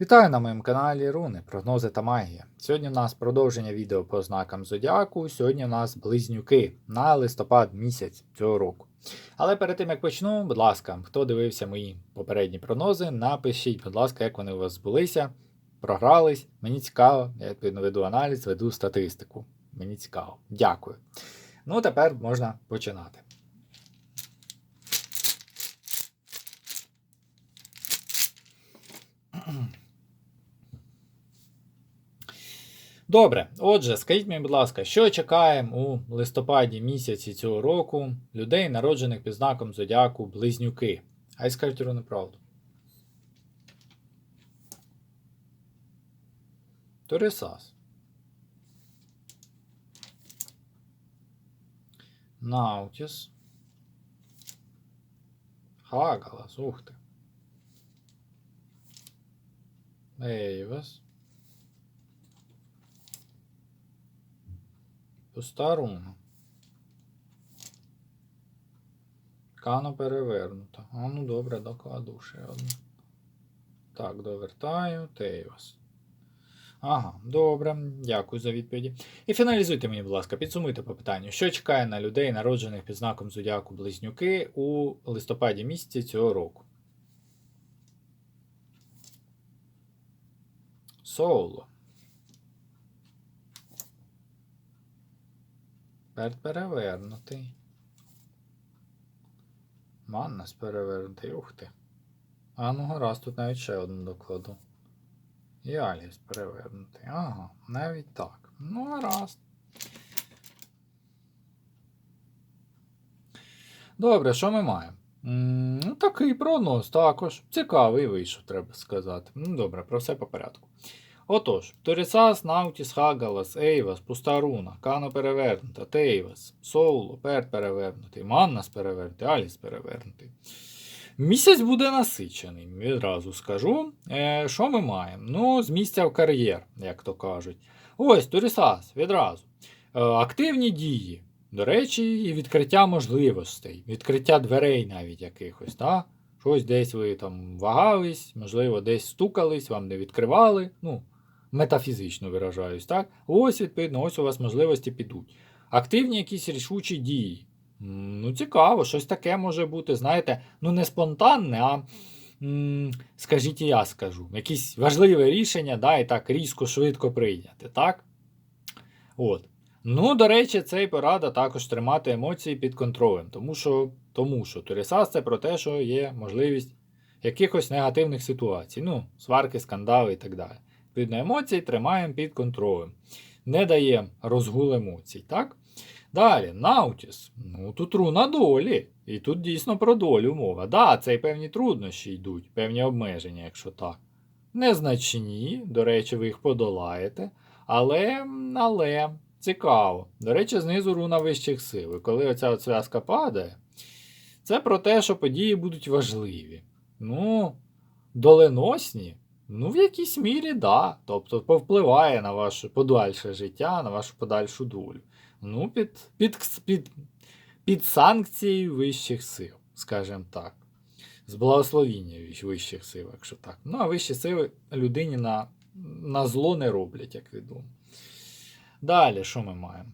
Вітаю на моєму каналі Руни, прогнози та магія. Сьогодні у нас продовження відео по знакам Зодіаку. Сьогодні у нас близнюки на листопад місяць цього року. Але перед тим як почну, будь ласка, хто дивився мої попередні прогнози, напишіть, будь ласка, як вони у вас збулися, програлись. Мені цікаво, я відповідно веду аналіз, веду статистику. Мені цікаво. Дякую. Ну, тепер можна починати. Добре, отже, скажіть мені, будь ласка, що чекаємо у листопаді місяці цього року людей, народжених під знаком Зодіаку Близнюки? Хай скажуть руну правду. Торисас. Наутіс. Хагалас, ух ти. Ейвес. По-старому. Кано перевернуто. А ну добре, докладу ще одну. Так, довертаю. Тейвас. Ага, добре, дякую за відповіді. І фіналізуйте мені, будь ласка, підсумуйте по питанню, що чекає на людей, народжених під знаком Зодіаку Близнюки у листопаді місяці цього року. Соло. Перт перевернутий. Маннас перевернутий. Ух ти. А ну гаразд, тут навіть ще один докладу. І Аліс перевернутий. Ага, навіть так. Ну, гаразд. Добре, що ми маємо? Ну, такий прогноз також. Цікавий вийшов, треба сказати. Ну, добре, про все по порядку. Отож, Торісас, Наутіс, Хагалас, Ейвас, Пустаруна, Кано перевернута, Тейвас, Соуло, Перт перевернутий, Маннас перевернутий, Аліс перевернутий. Місяць буде насичений, відразу скажу. Е, що ми маємо? Ну, з місця в кар'єр, як то кажуть. Ось, Торісас, відразу. Е, активні дії. До речі, і відкриття можливостей, відкриття дверей навіть якихось. так? Щось десь ви там вагались, можливо, десь стукались, вам не відкривали. Ну, метафізично виражаюсь, так? Ось, відповідно, ось у вас можливості підуть. Активні якісь рішучі дії. Ну, цікаво, щось таке може бути, знаєте, ну не спонтанне, а скажіть і я скажу. Якісь важливе рішення, да, і так різко, швидко прийняти, так? От. Ну, до речі, цей порада також тримати емоції під контролем, тому що, тому що Турісас це про те, що є можливість якихось негативних ситуацій. Ну, сварки, скандали і так далі. Відповідно, емоції тримаємо під контролем. Не даємо розгул емоцій, так? Далі, Наутіс. Ну, тут руна долі. І тут дійсно про долю мова. Да, це й певні труднощі йдуть, певні обмеження, якщо так. Незначні, до речі, ви їх подолаєте. Але, але, цікаво. До речі, знизу руна вищих сил. І коли оця от зв'язка падає, це про те, що події будуть важливі. Ну, доленосні. Ну, в якійсь мірі, да. Тобто повпливає на ваше подальше життя, на вашу подальшу долю. Ну, під, під, під, під санкцією вищих сил, скажімо так. З благословіння вищих сил, якщо так. Ну, а вищі сили людині на, на зло не роблять, як відомо. Далі, що ми маємо?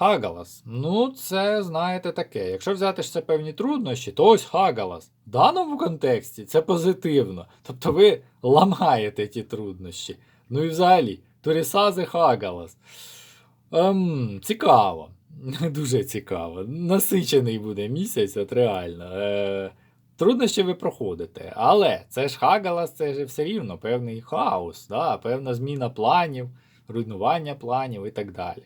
Хагалас. Ну, це, знаєте, таке. Якщо взяти ж це певні труднощі, то ось Хагалас. В даному контексті це позитивно. Тобто ви ламаєте ті труднощі. Ну і взагалі, Турісази Хагалас. Ем, цікаво. Дуже цікаво. Насичений буде місяць, от реально. Е, труднощі ви проходите. Але це ж Хагалас, це ж все рівно певний хаос, да? певна зміна планів, руйнування планів і так далі.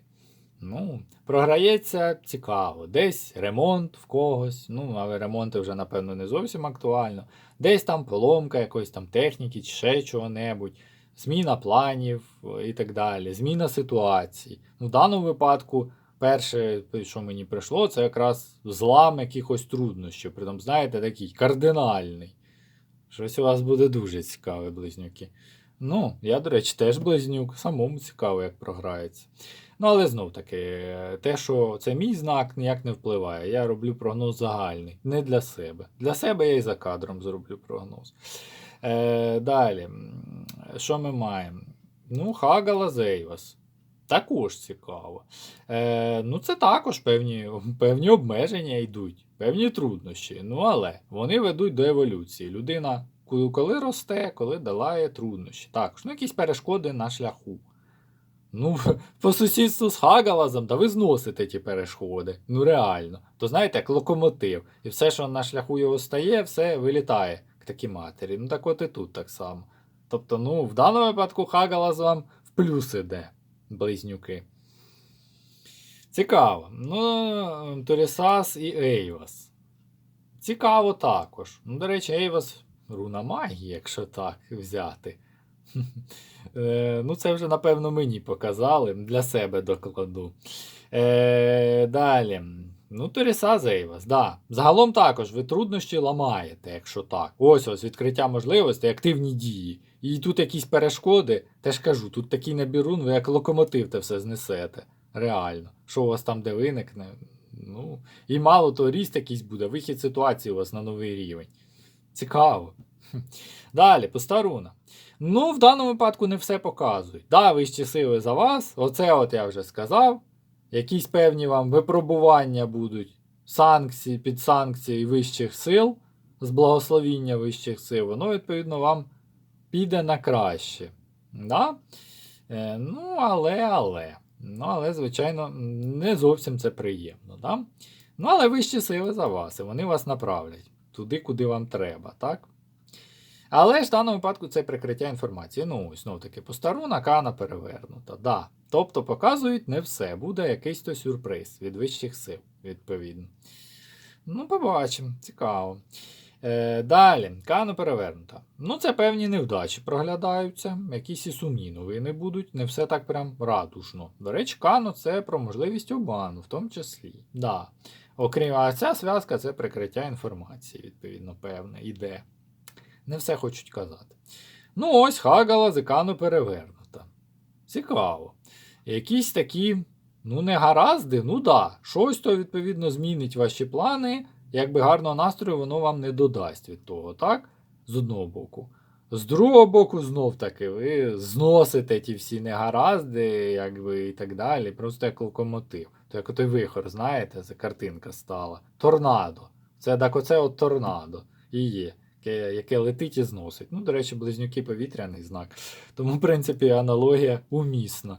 Ну, програється цікаво. Десь ремонт в когось, ну, але ремонти вже, напевно, не зовсім актуально. Десь там поломка якоїсь там техніки чи ще чого-небудь, зміна планів е, і так далі, зміна ситуації. Ну, в даному випадку, перше, що мені прийшло, це якраз злам якихось труднощів. Притом, знаєте, такий кардинальний. Щось у вас буде дуже цікаве, близнюки. Ну, я, до речі, теж близнюк, самому цікаво, як програється. Ну, але знов таки, те, що це мій знак, ніяк не впливає. Я роблю прогноз загальний, не для себе. Для себе я і за кадром зроблю прогноз. Е, далі. Що ми маємо? Ну, Хагала Зейвас. Також цікаво. Е, ну, це також певні, певні обмеження йдуть, певні труднощі. Ну, але вони ведуть до еволюції. Людина коли росте, коли долає труднощі. Також, ну, якісь перешкоди на шляху. Ну, по сусідству з Хагалазом, да ви зносите ті перешкоди. Ну реально. То знаєте, як локомотив. І все, що на шляху його стає, все вилітає к такій матері. Ну так от і тут так само. Тобто, ну, в даному випадку Хагалаз вам в плюс іде, близнюки. Цікаво. Ну, Торісас і Ейвас. Цікаво також. Ну, до речі, Ейвас руна магії, якщо так взяти. Е, ну, це вже, напевно, мені показали. Для себе докладу. Е, далі. Ну, Торіса Зейвас, да. Загалом також ви труднощі ламаєте, якщо так. Ось ось відкриття можливостей, активні дії. І тут якісь перешкоди, теж кажу, тут такий набір рун, ви як локомотив те все знесете. Реально. Що у вас там де виникне? Ну, і мало то ріст якийсь буде, вихід ситуації у вас на новий рівень. Цікаво. Далі, пуста руна. Ну, в даному випадку не все показують. Да, вищі сили за вас. Оце от я вже сказав. Якісь певні вам випробування будуть санкції під санкції вищих сил, з благословіння вищих сил, воно, відповідно, вам піде на краще. Да? Е, ну, але, але. Ну, але, звичайно, не зовсім це приємно. Да? Ну, але вищі сили за вас, і вони вас направлять туди, куди вам треба, так? Але ж в даному випадку це прикриття інформації. Ну, знов таки, постаруна кана перевернута. Да. Тобто показують не все, буде якийсь то сюрприз від вищих сил, відповідно. Ну, побачимо, цікаво. Е, далі, кана перевернута. Ну, це певні невдачі проглядаються, якісь і сумні новини будуть, не все так прям радужно. До речі, кано це про можливість обману, в тому числі. Да. Окрім, а ця зв'язка це прикриття інформації, відповідно, певне, іде. Не все хочуть казати. Ну, ось Хагала зикану перевернута. Цікаво. Якісь такі, ну, не гаразди, ну да, щось то, відповідно, змінить ваші плани. Якби гарного настрою воно вам не додасть від того, так? З одного боку. З другого боку, знов таки, ви зносите ті всі негаразди, якби і так далі, просто як локомотив. То як той вихор, знаєте, за картинка стала. Торнадо. Це так оце от торнадо і є яке, яке летить і зносить. Ну, до речі, близнюки повітряний знак. Тому, в принципі, аналогія умісна.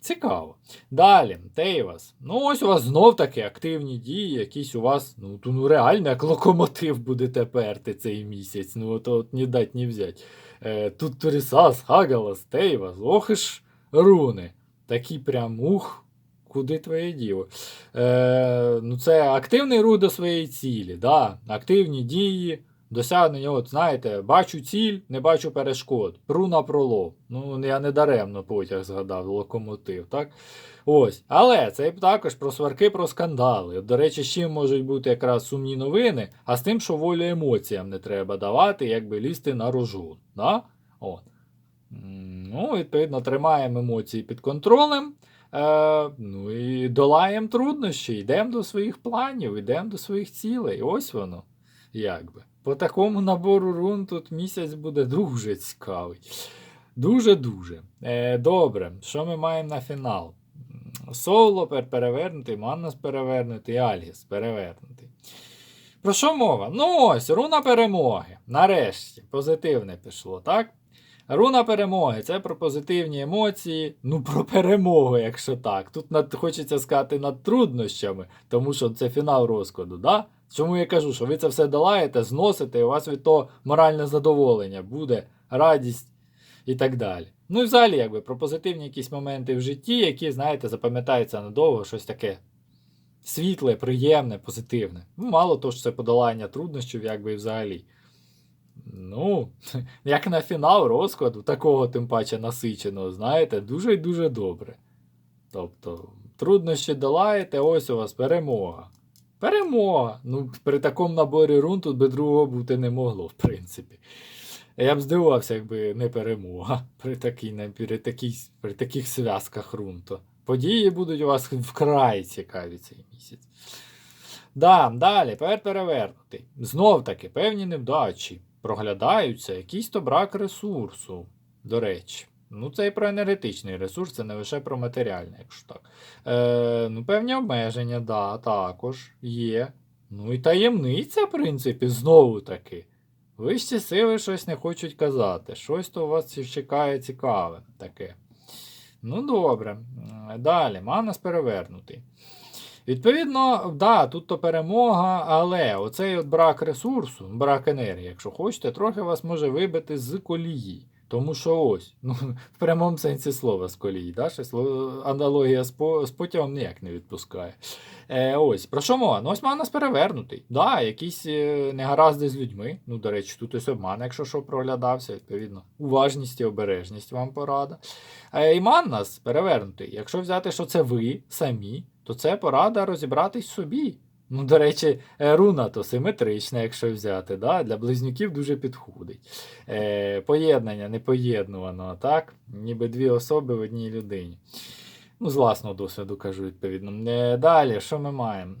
Цікаво. Далі, Тейвас. Ну, ось у вас знов таки активні дії, якісь у вас, ну, ну реально, як локомотив будете перти цей місяць. Ну, от, от ні дать, ні взять. Е, тут Торісас, Хагалас, Тейвас, ох і ж руни. Такі прям ух. Куди твоє діло? Е, ну, Це активний рух до своєї цілі, да? активні дії, досягнення, от знаєте, бачу ціль, не бачу перешкод. Пру на пролом. Ну, я не даремно потяг згадав, локомотив, так? Ось. Але це також про сварки, про скандали. До речі, з чим можуть бути якраз сумні новини, а з тим, що волю емоціям не треба давати, якби лізти на рожон. Да? От. Ну, відповідно, тримаємо емоції під контролем. Е, ну і долаємо труднощі, йдемо до своїх планів, йдемо до своїх цілей. Ось воно. Якби. По такому набору рун тут місяць буде дуже цікавий. Дуже-дуже. Е, добре, що ми маємо на фінал? Соло перевернутий, Маннас перевернутий, Альгіс перевернутий. Про що мова? Ну ось, руна перемоги. Нарешті, позитивне пішло, так? Руна перемоги це про позитивні емоції, ну про перемогу, якщо так. Тут над, хочеться сказати над труднощами, тому що це фінал розкладу. Да? Чому я кажу, що ви це все долаєте, зносите, і у вас від того моральне задоволення буде, радість і так далі. Ну і взагалі, якби про позитивні якісь моменти в житті, які, знаєте, запам'ятаються надовго, щось таке світле, приємне, позитивне. Ну, мало того, що це подолання труднощів, якби і взагалі. Ну, як на фінал розкладу, такого тим паче насиченого, знаєте, дуже і дуже добре. Тобто, труднощі долаєте, ось у вас перемога. Перемога! Ну, при такому наборі рун тут би другого бути не могло, в принципі. Я б здивувався, якби не перемога при, такій, при, такій, при таких зв'язках рун. То події будуть у вас вкрай цікаві цей місяць. Да, далі, перевернутий. Знов таки, певні невдачі. проглядаються якийсь то брак ресурсу. До речі. Ну, це і про енергетичний ресурс, це не лише про матеріальний, якщо так. Е, ну, певні обмеження, да, також є. Ну і таємниця, в принципі, знову таки. Вищі сили щось не хочуть казати. Щось то у вас чекає цікаве таке. Ну, добре. Далі, Манас перевернутий. Відповідно, да, тут то перемога, але оцей от брак ресурсу, брак енергії, якщо хочете, трохи вас може вибити з колії. Тому що ось, ну, в прямому сенсі слова з колії, да? щось аналогія з, по, з потягом ніяк не відпускає. Е, ось, про що мова? Ну, ось Манас перевернутий. Да, якісь е, негаразди з людьми. Ну, до речі, тут ось обман, якщо що проглядався, відповідно. Уважність і обережність вам порада. Е, і Маннас перевернутий. Якщо взяти, що це ви самі, то це порада розібратись собі. Ну, до речі, е, руна то симетрична, якщо взяти. Да? Для близнюків дуже підходить. Е, поєднання непоєднувано, так? Ніби дві особи в одній людині. Ну, з власного досвіду кажу, відповідно. Е, далі, що ми маємо?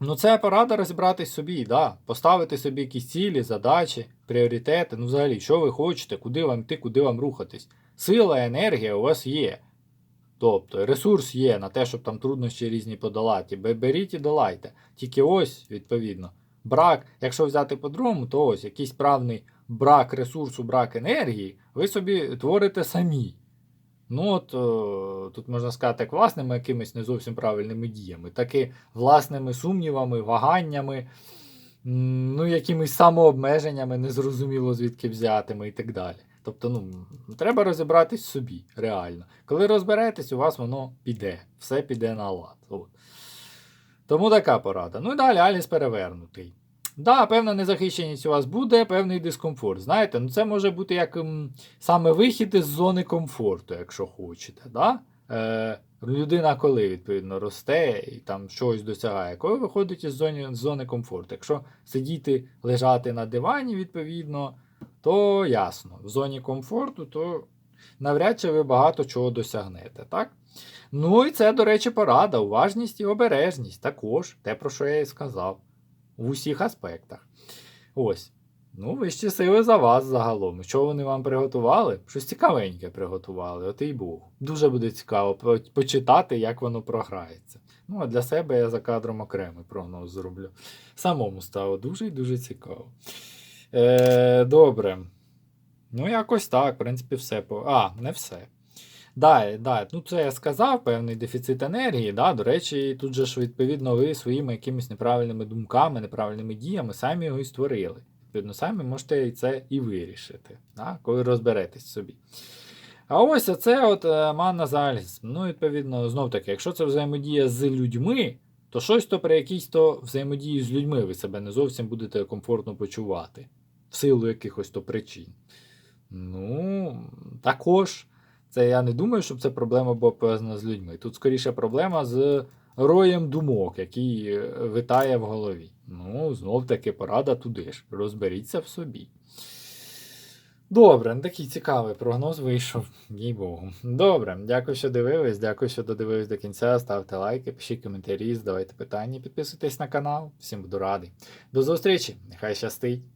Ну, це порада розібратись собі, да. поставити собі якісь цілі, задачі, пріоритети. Ну, взагалі, що ви хочете, куди вам йти, куди вам рухатись. Сила, енергія у вас є. Тобто ресурс є на те, щоб там труднощі різні подолати. Беріть і долайте. Тільки ось, відповідно, брак, якщо взяти по-другому, то ось якийсь правний брак ресурсу, брак енергії, ви собі творите самі. Ну, от о, тут можна сказати, як власними якимись не зовсім правильними діями, так і власними сумнівами, ваганнями, ну, якимись самообмеженнями, незрозуміло звідки взятими і так далі. Тобто, ну, треба розібратись собі, реально. Коли розберетесь, у вас воно піде, все піде на лад. От. Тому така порада. Ну і далі Аліс перевернутий. Да, певна незахищеність у вас буде, певний дискомфорт. Знаєте, ну це може бути як м, саме вихід із зони комфорту, якщо хочете. Да? Е, людина коли відповідно росте і там щось досягає, коли виходить із зони, зони комфорту. Якщо сидіти, лежати на дивані, відповідно, то ясно, в зоні комфорту, то навряд чи ви багато чого досягнете, так? Ну і це, до речі, порада, уважність і обережність також, те, про що я і сказав. В усіх аспектах. Ось. Ну, вищі сили за вас загалом. Що вони вам приготували? Щось цікавеньке приготували, от і Богу. Дуже буде цікаво почитати, як воно програється. Ну, а для себе я за кадром окремий прогноз зроблю. Самому стало дуже і дуже цікаво. Е, добре. Ну, якось так, в принципі, все. А, не все. Да, да, ну це я сказав, певний дефіцит енергії. Да, До речі, тут же ж, відповідно, ви своїми якимись неправильними думками, неправильними діями самі його і створили. Відповідно, самі можете це і вирішити, да, коли розберетесь собі. А ось оце от е, манна заліз. Ну, відповідно, знов таки, якщо це взаємодія з людьми, то щось то при якійсь то взаємодії з людьми ви себе не зовсім будете комфортно почувати, в силу якихось то причин. Ну, також. Це я не думаю, щоб це проблема була пов'язана з людьми. Тут скоріше проблема з роєм думок, який е, витає в голові. Ну, знов таки порада туди ж. Розберіться в собі. Добре, такий цікавий прогноз вийшов, їй Богу. Добре, дякую, що дивились. Дякую, що додивились до кінця. Ставте лайки, пишіть коментарі, задавайте питання, підписуйтесь на канал. Всім буду радий. До зустрічі! Нехай щастить!